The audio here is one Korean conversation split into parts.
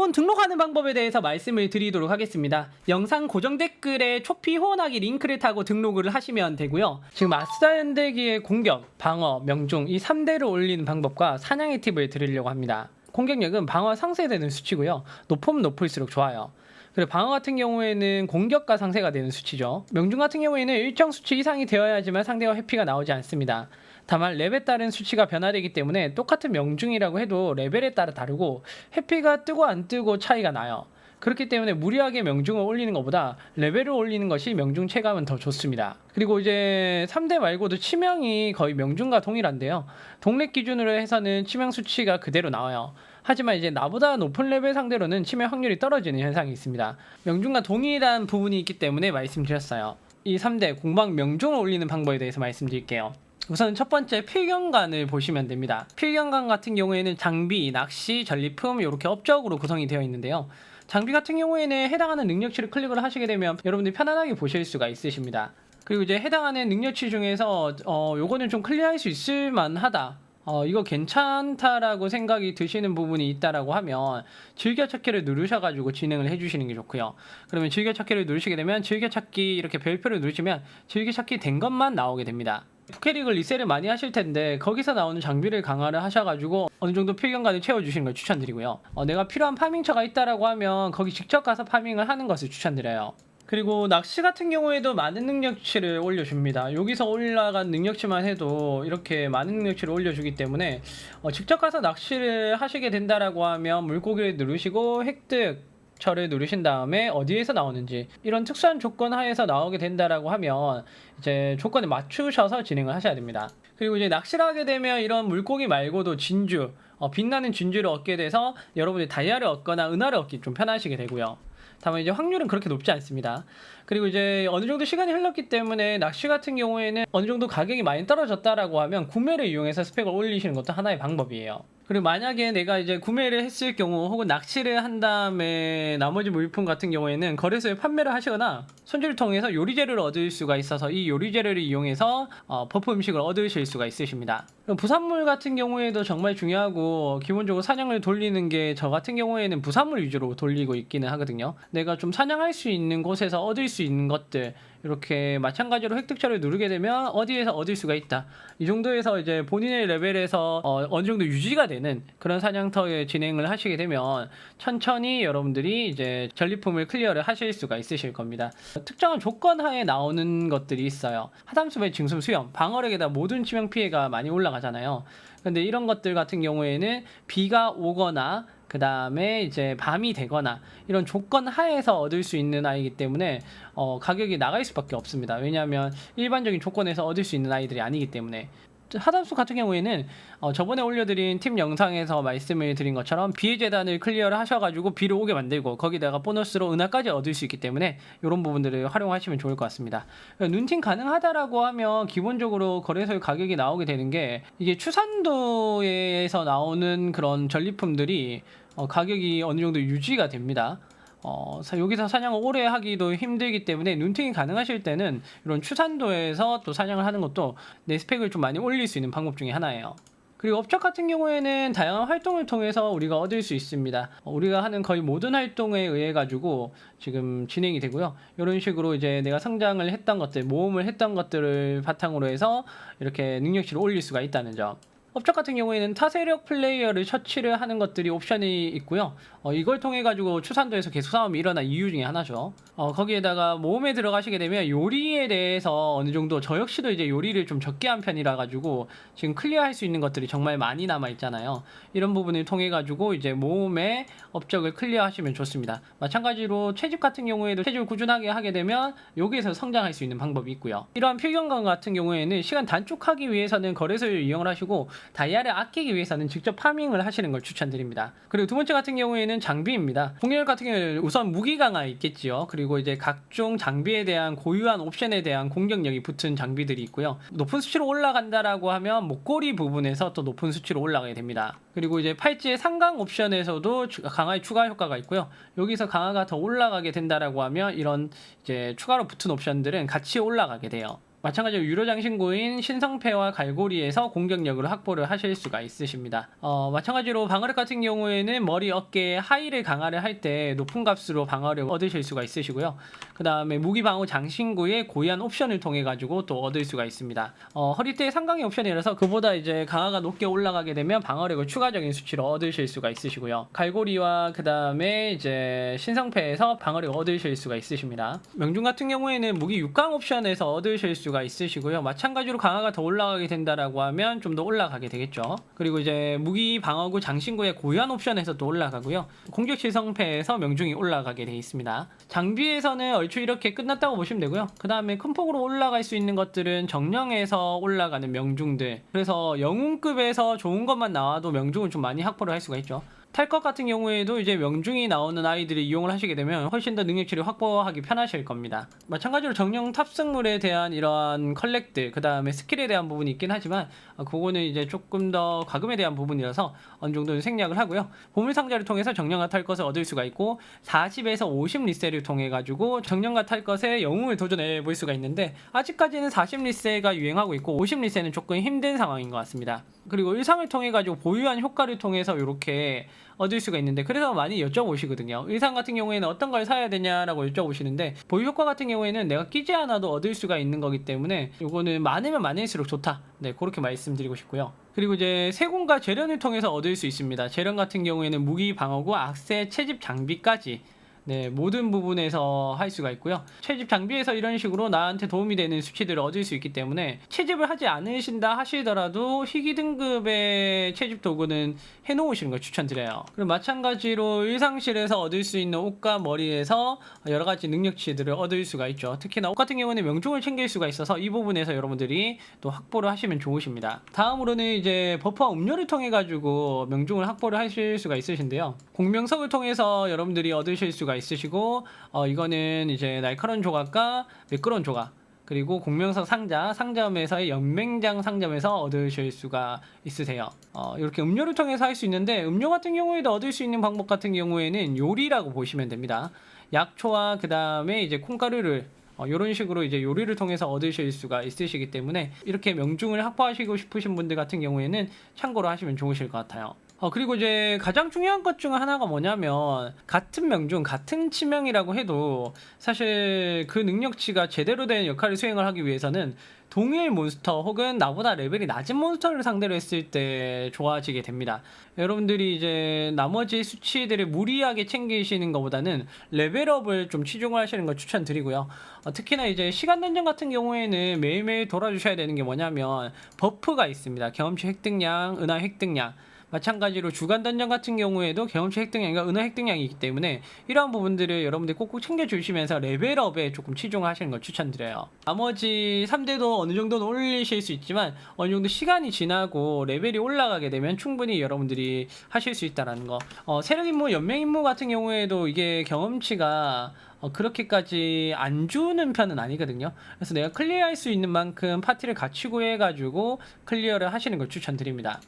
후원 등록하는 방법에 대해서 말씀을 드리도록 하겠습니다. 영상 고정 댓글에 초피 후원하기 링크를 타고 등록을 하시면 되고요. 지금 아스다 현대기의 공격, 방어, 명중 이 3대를 올리는 방법과 사냥의 팁을 드리려고 합니다. 공격력은 방어 상쇄되는 수치고요. 높으면 높을수록 좋아요. 그리고 방어 같은 경우에는 공격과 상쇄가 되는 수치죠. 명중 같은 경우에는 일정 수치 이상이 되어야지만 상대와 회피가 나오지 않습니다. 다만 랩에 따른 수치가 변화되기 때문에 똑같은 명중이라고 해도 레벨에 따라 다르고 회피가 뜨고 안 뜨고 차이가 나요. 그렇기 때문에 무리하게 명중을 올리는 것보다 레벨을 올리는 것이 명중 체감은 더 좋습니다. 그리고 이제 3대 말고도 치명이 거의 명중과 동일한데요. 동렙 기준으로 해서는 치명 수치가 그대로 나와요. 하지만 이제 나보다 높은 레벨 상대로는 치명 확률이 떨어지는 현상이 있습니다. 명중과 동일한 부분이 있기 때문에 말씀드렸어요. 이 3대 공방 명중을 올리는 방법에 대해서 말씀드릴게요. 우선 첫 번째 필경관을 보시면 됩니다. 필경관 같은 경우에는 장비, 낚시, 전리품 이렇게 업적으로 구성이 되어 있는데요. 장비 같은 경우에는 해당하는 능력치를 클릭을 하시게 되면 여러분들이 편안하게 보실 수가 있으십니다. 그리고 이제 해당하는 능력치 중에서 어 요거는 좀 클리어할 수 있을 만하다. 어 이거 괜찮다라고 생각이 드시는 부분이 있다라고 하면 즐겨찾기를 누르셔가지고 진행을 해주시는 게 좋고요. 그러면 즐겨찾기를 누르시게 되면 즐겨찾기 이렇게 별표를 누르시면 즐겨찾기 된 것만 나오게 됩니다. 푸케릭을 리셀을 많이 하실 텐데 거기서 나오는 장비를 강화를 하셔가지고 어느 정도 필경관을 채워주시는 걸 추천드리고요. 어, 내가 필요한 파밍처가 있다라고 하면 거기 직접 가서 파밍을 하는 것을 추천드려요. 그리고 낚시 같은 경우에도 많은 능력치를 올려줍니다. 여기서 올라간 능력치만 해도 이렇게 많은 능력치를 올려주기 때문에 어, 직접 가서 낚시를 하시게 된다라고 하면 물고기를 누르시고 획득 절을 누르신 다음에 어디에서 나오는지 이런 특수한 조건 하에서 나오게 된다라고 하면 이제 조건에 맞추셔서 진행을 하셔야 됩니다. 그리고 이제 낚시를 하게 되면 이런 물고기 말고도 진주, 어, 빛나는 진주를 얻게 돼서 여러분이 다이아를 얻거나 은하를 얻기 좀 편하시게 되고요. 다만 이제 확률은 그렇게 높지 않습니다. 그리고 이제 어느 정도 시간이 흘렀기 때문에 낚시 같은 경우에는 어느 정도 가격이 많이 떨어졌다라고 하면 구매를 이용해서 스펙을 올리시는 것도 하나의 방법이에요. 그리고 만약에 내가 이제 구매를 했을 경우 혹은 낚시를 한 다음에 나머지 물품 같은 경우에는 거래소에 판매를 하시거나 손질을 통해서 요리재료를 얻을 수가 있어서 이 요리재료를 이용해서 어, 버프 음식을 얻으실 수가 있으십니다. 부산물 같은 경우에도 정말 중요하고 기본적으로 사냥을 돌리는 게 저 같은 경우에는 부산물 위주로 돌리고 있기는 하거든요. 내가 좀 사냥할 수 있는 곳에서 얻을 수 있는 것들 이렇게 마찬가지로 획득처를 누르게 되면 어디에서 얻을 수가 있다. 이 정도에서 이제 본인의 레벨에서 어, 어느 정도 유지가 되는 그런 사냥터에 진행을 하시게 되면 천천히 여러분들이 이제 전리품을 클리어를 하실 수가 있으실 겁니다. 특정한 조건 하에 나오는 것들이 있어요. 하담숲의 증숨 수염, 방어력에다 모든 치명 피해가 많이 올라가잖아요. 근데 이런 것들 같은 경우에는 비가 오거나 그 다음에 이제 밤이 되거나 이런 조건 하에서 얻을 수 있는 아이기 때문에 어, 가격이 나갈 수밖에 없습니다. 왜냐하면 일반적인 조건에서 얻을 수 있는 아이들이 아니기 때문에 하담수 같은 경우에는 어, 저번에 올려드린 팀 영상에서 말씀을 드린 것처럼 비의 재단을 클리어를 하셔가지고 비를 오게 만들고 거기다가 보너스로 은하까지 얻을 수 있기 때문에 이런 부분들을 활용하시면 좋을 것 같습니다. 눈팅 가능하다라고 하면 기본적으로 거래소의 가격이 나오게 되는 게 이게 추산도에서 나오는 그런 전리품들이 어, 가격이 어느 정도 유지가 됩니다. 어, 사- 여기서 사냥을 오래 하기도 힘들기 때문에 눈팅이 가능하실 때는 이런 추산도에서 또 사냥을 하는 것도 내 스펙을 좀 많이 올릴 수 있는 방법 중에 하나예요. 그리고 업적 같은 경우에는 다양한 활동을 통해서 우리가 얻을 수 있습니다. 어, 우리가 하는 거의 모든 활동에 의해 가지고 지금 진행이 되고요. 이런 식으로 이제 내가 성장을 했던 것들, 모험을 했던 것들을 바탕으로 해서 이렇게 능력치를 올릴 수가 있다는 점. 업적 같은 경우에는 타세력 플레이어를 처치를 하는 것들이 옵션이 있고요. 어, 이걸 통해 가지고 추산도에서 계속 싸움이 일어난 이유 중에 하나죠. 어, 거기에다가 모험에 들어가시게 되면 요리에 대해서 어느 정도 저 역시도 이제 요리를 좀 적게 한 편이라 가지고 지금 클리어할 수 있는 것들이 정말 많이 남아 있잖아요. 이런 부분을 통해 가지고 이제 모험의 업적을 클리어하시면 좋습니다. 마찬가지로 채집 같은 경우에도 채집을 꾸준하게 하게 되면 여기에서 성장할 수 있는 방법이 있고요. 이러한 필경관 같은 경우에는 시간 단축하기 위해서는 거래소를 이용을 하시고 다이아를 아끼기 위해서는 직접 파밍을 하시는 걸 추천드립니다. 그리고 두 번째 같은 경우에는 장비입니다. 공격 같은 경우에는 우선 무기 강화 있겠지요. 그리고 이제 각종 장비에 대한 고유한 옵션에 대한 공격력이 붙은 장비들이 있고요. 높은 수치로 올라간다라고 하면 목걸이 부분에서 또 높은 수치로 올라가게 됩니다. 그리고 이제 팔찌의 상강 옵션에서도 추- 강화의 추가 효과가 있고요. 여기서 강화가 더 올라가게 된다라고 하면 이런 이제 추가로 붙은 옵션들은 같이 올라가게 돼요. 마찬가지로 유료 장신구인 신성패와 갈고리에서 공격력을 확보를 하실 수가 있으십니다. 어, 마찬가지로 방어력 같은 경우에는 머리, 어깨, 하이를 강화를 할 때 높은 값으로 방어력 얻으실 수가 있으시고요. 그 다음에 무기 방어 장신구의 고유한 옵션을 통해 가지고 또 얻을 수가 있습니다. 어, 허리띠에 상강의 옵션이라서 그보다 이제 강화가 높게 올라가게 되면 방어력을 추가적인 수치로 얻으실 수가 있으시고요. 갈고리와 그 다음에 이제 신성패에서 방어력 얻으실 수가 있으십니다. 명중 같은 경우에는 무기 6강 옵션에서 얻으실 수가 있으시고요. 마찬가지로 강화가 더 올라가게 된다라고 하면 좀 더 올라가게 되겠죠. 그리고 이제 무기 방어구 장신구의 고유한 옵션에서 또 올라가고요. 공격 실성패에서 명중이 올라가게 되어 있습니다. 장비에서는 얼추 이렇게 끝났다고 보시면 되고요. 그 다음에 큰 폭으로 올라갈 수 있는 것들은 정령에서 올라가는 명중들. 그래서 영웅급에서 좋은 것만 나와도 명중을 좀 많이 확보를 할 수가 있죠. 탈것 같은 경우에도 이제 명중이 나오는 아이들이 이용을 하시게 되면 훨씬 더 능력치를 확보하기 편하실 겁니다. 마찬가지로 정령 탑승물에 대한 이러한 컬렉트, 그 다음에 스킬에 대한 부분이 있긴 하지만 어, 그거는 이제 조금 더 과금에 대한 부분이라서 어느 정도는 생략을 하고요. 보물 상자를 통해서 정령과 탈 것을 얻을 수가 있고 40에서 50 리세를 통해 가지고 정령과 탈 것에 영웅을 도전해 볼 수가 있는데 아직까지는 40 리세가 유행하고 있고 50 리세는 조금 힘든 상황인 것 같습니다. 그리고 의상을 통해 가지고 보유한 효과를 통해서 이렇게 얻을 수가 있는데 그래서 많이 여쭤보시거든요. 의상 같은 경우에는 어떤 걸 사야 되냐라고 여쭤보시는데 보유 효과 같은 경우에는 내가 끼지 않아도 얻을 수가 있는 거기 때문에 이거는 많으면 많을수록 좋다. 네, 그렇게 말씀드리고 싶고요. 그리고 이제 세공과 재련을 통해서 얻을 수 있습니다. 재련 같은 경우에는 무기 방어구, 악세, 채집 장비까지 네, 모든 부분에서 할 수가 있고요. 채집 장비에서 이런 식으로 나한테 도움이 되는 수치들을 얻을 수 있기 때문에 채집을 하지 않으신다 하시더라도 희귀 등급의 채집 도구는 해놓으시는 걸 추천드려요. 그리고 마찬가지로 일상실에서 얻을 수 있는 옷과 머리에서 여러 가지 능력치들을 얻을 수가 있죠. 특히나 옷 같은 경우는 명중을 챙길 수가 있어서 이 부분에서 여러분들이 또 확보를 하시면 좋으십니다. 다음으로는 이제 버퍼와 음료를 통해 가지고 명중을 확보를 하실 수가 있으신데요. 공명석을 통해서 여러분들이 얻으실 수가 있으시고 어, 이거는 이제 날카로운 조각과 매끄러운 조각 그리고 공명석 상자 상점에서의 연맹장 상점에서 얻으실 수가 있으세요. 어, 이렇게 음료를 통해서 할 수 있는데 음료 같은 경우에도 얻을 수 있는 방법 같은 경우에는 요리라고 보시면 됩니다. 약초와 그 다음에 이제 콩가루를 어, 이런 식으로 이제 요리를 통해서 얻으실 수가 있으시기 때문에 이렇게 명중을 확보하시고 싶으신 분들 같은 경우에는 참고로 하시면 좋으실 것 같아요. 어, 그리고 이제 가장 중요한 것 중 하나가 뭐냐면 같은 명중, 같은 치명이라고 해도 사실 그 능력치가 제대로 된 역할을 수행을 하기 위해서는 동일 몬스터 혹은 나보다 레벨이 낮은 몬스터를 상대로 했을 때 좋아지게 됩니다. 여러분들이 이제 나머지 수치들을 무리하게 챙기시는 것보다는 레벨업을 좀 치중을 하시는 걸 추천드리고요. 어, 특히나 이제 시간 던전 같은 경우에는 매일매일 돌아주셔야 되는 게 뭐냐면 버프가 있습니다. 경험치 획득량, 은하 획득량. 마찬가지로 주간 던전 같은 경우에도 경험치 획득량과 은하 획득량이 있기 때문에 이러한 부분들을 여러분들이 꼭꼭 챙겨주시면서 레벨업에 조금 치중하시는 걸 추천드려요. 나머지 3대도 어느 정도는 올리실 수 있지만 어느 정도 시간이 지나고 레벨이 올라가게 되면 충분히 여러분들이 하실 수 있다라는 거. 어, 세력 임무, 연맹 임무 같은 경우에도 이게 경험치가 어, 그렇게까지 안 주는 편은 아니거든요. 그래서 내가 클리어할 수 있는 만큼 파티를 갖추고 해가지고 클리어를 하시는 걸 추천드립니다.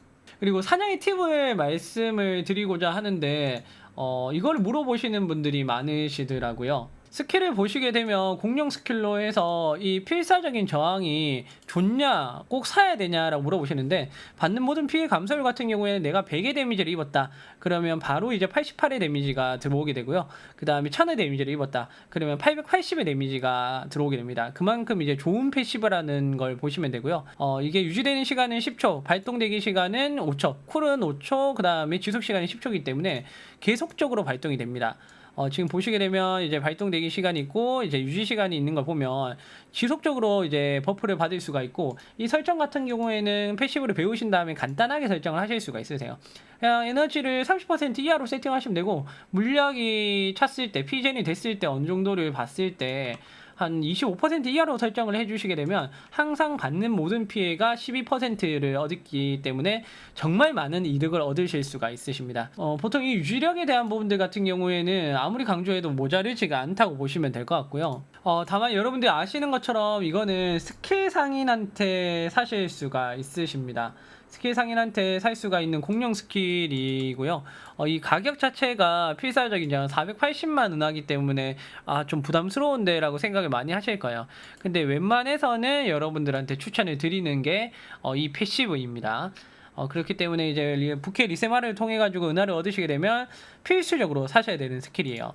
그리고 사냥의 팁을 말씀을 드리고자 하는데 어, 이걸 물어보시는 분들이 많으시더라고요. 스킬을 보시게 되면 공룡 스킬로 해서 이 필사적인 저항이 좋냐, 꼭 사야 되냐라고 물어보시는데 받는 모든 피해 감소율 같은 경우에는 내가 100의 데미지를 입었다. 그러면 바로 이제 88의 데미지가 들어오게 되고요. 그 다음에 1000의 데미지를 입었다. 그러면 880의 데미지가 들어오게 됩니다. 그만큼 이제 좋은 패시브라는 걸 보시면 되고요. 어, 이게 유지되는 시간은 10초, 발동되기 시간은 5초, 쿨은 5초, 그 다음에 지속 시간이 10초이기 때문에 계속적으로 발동이 됩니다. 어, 지금 보시게 되면 이제 발동되기 시간이 있고 이제 유지 시간이 있는 걸 보면 지속적으로 이제 버프를 받을 수가 있고 이 설정 같은 경우에는 패시브를 배우신 다음에 간단하게 설정을 하실 수가 있으세요. 그냥 에너지를 30% 이하로 세팅하시면 되고 물약이 찼을 때 피젠이 됐을 때 어느 정도를 봤을 때 한 25% 이하로 설정을 해주시게 되면 항상 받는 모든 피해가 12%를 얻기 때문에 정말 많은 이득을 얻으실 수가 있으십니다. 어, 보통 이 유지력에 대한 부분들 같은 경우에는 아무리 강조해도 모자르지가 않다고 보시면 될 것 같고요. 어, 다만 여러분들이 아시는 것처럼 이거는 스킬 상인한테 사실 수가 있으십니다. 스킬 상인한테 살 수가 있는 공룡 스킬이고요. 어, 이 가격 자체가 필사적인 장 480만 은하기 때문에 아 좀 부담스러운데 라고 생각을 많이 하실 거예요. 근데 웬만해서는 여러분들한테 추천을 드리는 게 어, 이 패시브입니다. 어, 그렇기 때문에 이제 리- 부캐 리세마를 통해 가지고 은하를 얻으시게 되면 필수적으로 사셔야 되는 스킬이에요.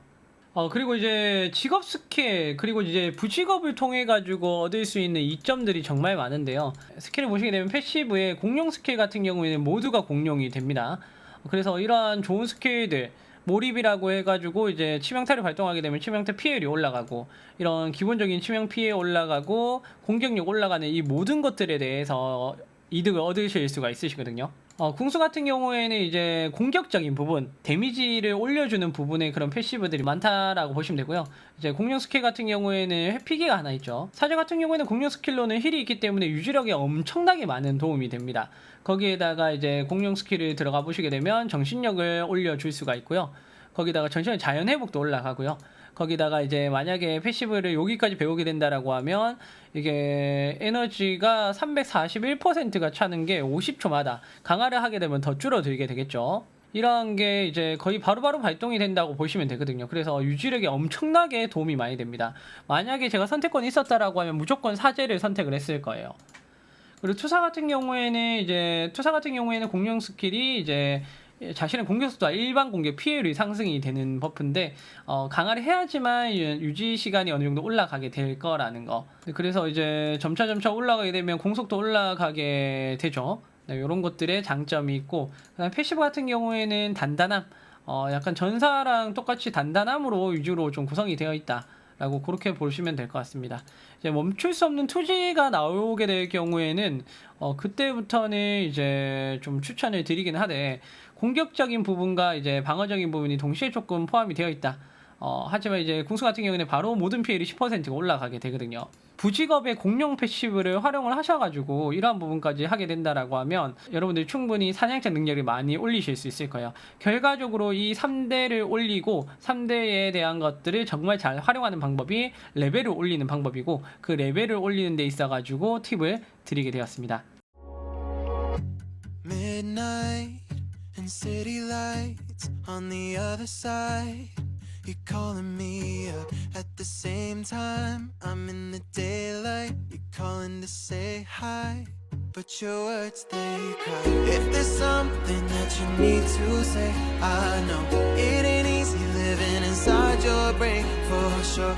어 그리고 이제 직업 스킬 그리고 이제 부직업을 통해 가지고 얻을 수 있는 이점들이 정말 많은데요. 스킬을 보시게 되면 패시브의 공룡 스킬 같은 경우에는 모두가 공룡이 됩니다. 그래서 이러한 좋은 스킬들 몰입이라고 해가지고 이제 치명타를 발동하게 되면 치명타 피해율이 올라가고 이런 기본적인 치명 피해 올라가고 공격력 올라가는 이 모든 것들에 대해서 이득을 얻으실 수가 있으시거든요. 어, 궁수 같은 경우에는 이제 공격적인 부분, 데미지를 올려주는 부분의 그런 패시브들이 많다라고 보시면 되고요. 이제 공룡 스킬 같은 경우에는 회피기가 하나 있죠. 사제 같은 경우에는 공룡 스킬로는 힐이 있기 때문에 유지력에 엄청나게 많은 도움이 됩니다. 거기에다가 이제 공룡 스킬을 들어가 보시게 되면 정신력을 올려줄 수가 있고요. 거기다가 전신의 자연 회복도 올라가고요. 거기다가 이제 만약에 패시브를 여기까지 배우게 된다라고 하면 이게 에너지가 341%가 차는 게 50초마다 강화를 하게 되면 더 줄어들게 되겠죠. 이런 게 이제 거의 바로바로 발동이 된다고 보시면 되거든요. 그래서 유지력에 엄청나게 도움이 많이 됩니다. 만약에 제가 선택권이 있었다라고 하면 무조건 사제를 선택을 했을 거예요. 그리고 투사 같은 경우에는 이제 투사 같은 경우에는 공룡 스킬이 이제 자신의 공격 속도와 일반 공격 피해율이 상승이 되는 버프인데 어, 강화를 해야지만 유- 유지 시간이 어느 정도 올라가게 될 거라는 거. 그래서 이제 점차 점차 올라가게 되면 공속도 올라가게 되죠. 네, 이런 것들의 장점이 있고 그다음 패시브 같은 경우에는 단단함. 어, 약간 전사랑 똑같이 단단함으로 위주로 좀 구성이 되어 있다. 라고 그렇게 보시면 될 것 같습니다. 이제 멈출 수 없는 투지가 나오게 될 경우에는 어, 그때부터는 이제 좀 추천을 드리긴 하되 공격적인 부분과 이제 방어적인 부분이 동시에 조금 포함이 되어 있다. 어, 하지만 이제 궁수 같은 경우에는 바로 모든 피해율이 10%가 올라가게 되거든요. 부직업의 공룡 패시브를 활용을 하셔가지고 이러한 부분까지 하게 된다라고 하면 여러분들이 충분히 사냥자 능력을 많이 올리실 수 있을 거예요. 결과적으로 이 3대를 올리고 3대에 대한 것들을 정말 잘 활용하는 방법이 레벨을 올리는 방법이고 그 레벨을 올리는 데 있어가지고 팁을 드리게 되었습니다. Midnight city lights on the other side. You're calling me up at the same time. I'm in the daylight. You're calling to say hi. But your words they cry. If there's something that you need to say, I know it ain't easy living inside your brain for sure.